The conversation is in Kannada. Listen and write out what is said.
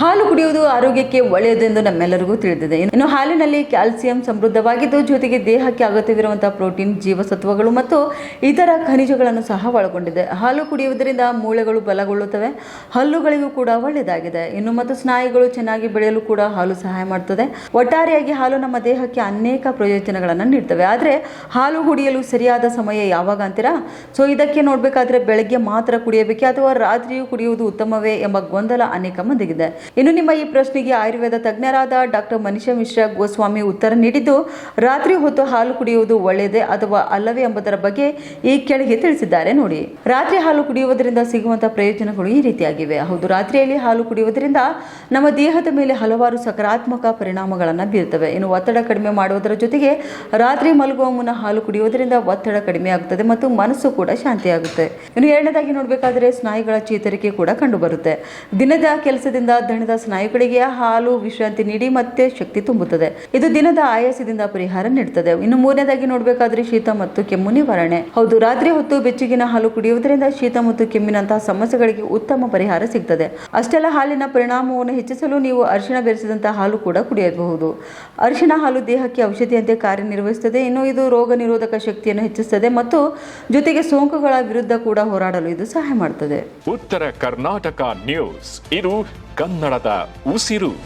ಹಾಲು ಕುಡಿಯುವುದು ಆರೋಗ್ಯಕ್ಕೆ ಒಳ್ಳೆಯದೆಂದು ನಮ್ಮೆಲ್ಲರಿಗೂ ತಿಳಿದಿದೆ. ಇನ್ನು ಹಾಲಿನಲ್ಲಿ ಕ್ಯಾಲ್ಸಿಯಂ ಸಮೃದ್ಧವಾಗಿದ್ದು, ಜೊತೆಗೆ ದೇಹಕ್ಕೆ ಅಗತ್ಯವಿರುವಂತಹ ಪ್ರೋಟೀನ್, ಜೀವಸತ್ವಗಳು ಮತ್ತು ಇತರ ಖನಿಜಗಳನ್ನು ಸಹ ಒಳಗೊಂಡಿದೆ. ಹಾಲು ಕುಡಿಯುವುದರಿಂದ ಮೂಳೆಗಳು ಬಲಗೊಳ್ಳುತ್ತವೆ, ಹಲ್ಲುಗಳಿಗೂ ಕೂಡ ಒಳ್ಳೆಯದಾಗಿದೆ. ಇನ್ನು ಮತ್ತು ಸ್ನಾಯುಗಳು ಚೆನ್ನಾಗಿ ಬೆಳೆಯಲು ಕೂಡ ಹಾಲು ಸಹಾಯ ಮಾಡುತ್ತದೆ ಒಟ್ಟಾರೆಯಾಗಿ ಹಾಲು ನಮ್ಮ ದೇಹಕ್ಕೆ ಅನೇಕ ಪ್ರಯೋಜನಗಳನ್ನು ನೀಡ್ತವೆ. ಆದರೆ ಹಾಲು ಕುಡಿಯಲು ಸರಿಯಾದ ಸಮಯ ಯಾವಾಗ ಅಂತೀರಾ? ಸೊ, ಇದಕ್ಕೆ ನೋಡಬೇಕಾದ್ರೆ ಬೆಳಗ್ಗೆ ಮಾತ್ರ ಕುಡಿಯಬೇಕೆ ಅಥವಾ ರಾತ್ರಿಯೂ ಕುಡಿಯುವುದು ಉತ್ತಮವೇ ಎಂಬ ಗೊಂದಲ ಅನೇಕ ಮಂದಿಗಿದೆ. ಇನ್ನು ನಿಮ್ಮ ಈ ಪ್ರಶ್ನೆಗೆ ಆಯುರ್ವೇದ ತಜ್ಞರಾದ ಡಾಕ್ಟರ್ ಮನಿಷಾ ಮಿಶ್ರಾ ಗೋಸ್ವಾಮಿ ಉತ್ತರ ನೀಡಿದ್ದು, ರಾತ್ರಿ ಹೊತ್ತು ಹಾಲು ಕುಡಿಯುವುದು ಒಳ್ಳೆಯದೇ ಅಥವಾ ಅಲ್ಲವೇ ಎಂಬುದರ ಬಗ್ಗೆ ಈ ಕೆಳಗೆ ತಿಳಿಸಿದ್ದಾರೆ. ನೋಡಿ, ರಾತ್ರಿ ಹಾಲು ಕುಡಿಯುವುದರಿಂದ ಸಿಗುವಂತಹ ಪ್ರಯೋಜನಗಳು ಈ ರೀತಿಯಾಗಿವೆ. ಹೌದು, ರಾತ್ರಿಯಲ್ಲಿ ಹಾಲು ಕುಡಿಯುವುದರಿಂದ ನಮ್ಮ ದೇಹದ ಮೇಲೆ ಹಲವಾರು ಸಕಾರಾತ್ಮಕ ಪರಿಣಾಮಗಳನ್ನು ಬೀರುತ್ತವೆ. ಇನ್ನು ಒತ್ತಡ ಕಡಿಮೆ ಮಾಡುವುದರ ಜೊತೆಗೆ ರಾತ್ರಿ ಮಲಗುವ ಮುನ್ನ ಹಾಲು ಕುಡಿಯುವುದರಿಂದ ಒತ್ತಡ ಕಡಿಮೆ ಆಗುತ್ತದೆ ಮತ್ತು ಮನಸ್ಸು ಕೂಡ ಶಾಂತಿಯಾಗುತ್ತೆ. ಇನ್ನು ಎರಡನೇದಾಗಿ ನೋಡಬೇಕಾದ್ರೆ, ಸ್ನಾಯುಗಳ ಚೇತರಿಕೆ ಕೂಡ ಕಂಡುಬರುತ್ತೆ. ದಿನದ ಕೆಲಸದಿಂದ ದಣದ ಸ್ನಾಯುಗಳಿಗೆ ಹಾಲು ವಿಶ್ರಾಂತಿ ನೀಡಿ ಮತ್ತೆ ಶಕ್ತಿ ತುಂಬುತ್ತದೆ. ಇದು ದಿನದ ಆಯಾಸದಿಂದ ಪರಿಹಾರ ನೀಡುತ್ತದೆ ಇನ್ನು ಮೂರನೇದಾಗಿ ನೋಡಬೇಕಾದ್ರೆ ಶೀತ ಮತ್ತು ಕೆಮ್ಮು ನಿವಾರಣೆ. ಹೌದು, ರಾತ್ರಿ ಹೊತ್ತು ಬೆಚ್ಚಗಿನ ಹಾಲು ಕುಡಿಯುವುದರಿಂದ ಶೀತ ಮತ್ತು ಕೆಮ್ಮಿನಂತಹ ಸಮಸ್ಯೆಗಳಿಗೆ ಉತ್ತಮ ಪರಿಹಾರ ಸಿಗ್ತದೆ. ಅಷ್ಟೆಲ್ಲ ಹಾಲಿನ ಪರಿಣಾಮವನ್ನು ಹೆಚ್ಚಿಸಲು ನೀವು ಅರಿಶಿನ ಬೆರೆಸಿದಂತಹ ಹಾಲು ಕೂಡ ಕುಡಿಯಬಹುದು. ಅರಿಶಿನ ಹಾಲು ದೇಹಕ್ಕೆ ಔಷಧಿಯಂತೆ ಕಾರ್ಯನಿರ್ವಹಿಸುತ್ತದೆ. ಇನ್ನು ಇದು ರೋಗ ನಿರೋಧಕ ಶಕ್ತಿಯನ್ನು ಹೆಚ್ಚಿಸುತ್ತದೆ ಮತ್ತು ಜೊತೆಗೆ ಸೋಂಕುಗಳ ವಿರುದ್ಧ ಕೂಡ ಹೋರಾಡಲು ಇದು ಸಹಾಯ ಮಾಡುತ್ತದೆ ಉತ್ತರ ಕರ್ನಾಟಕ ನ್ಯೂಸ್. ಇದು ಕನ್ನಡದ ಉಸಿರು.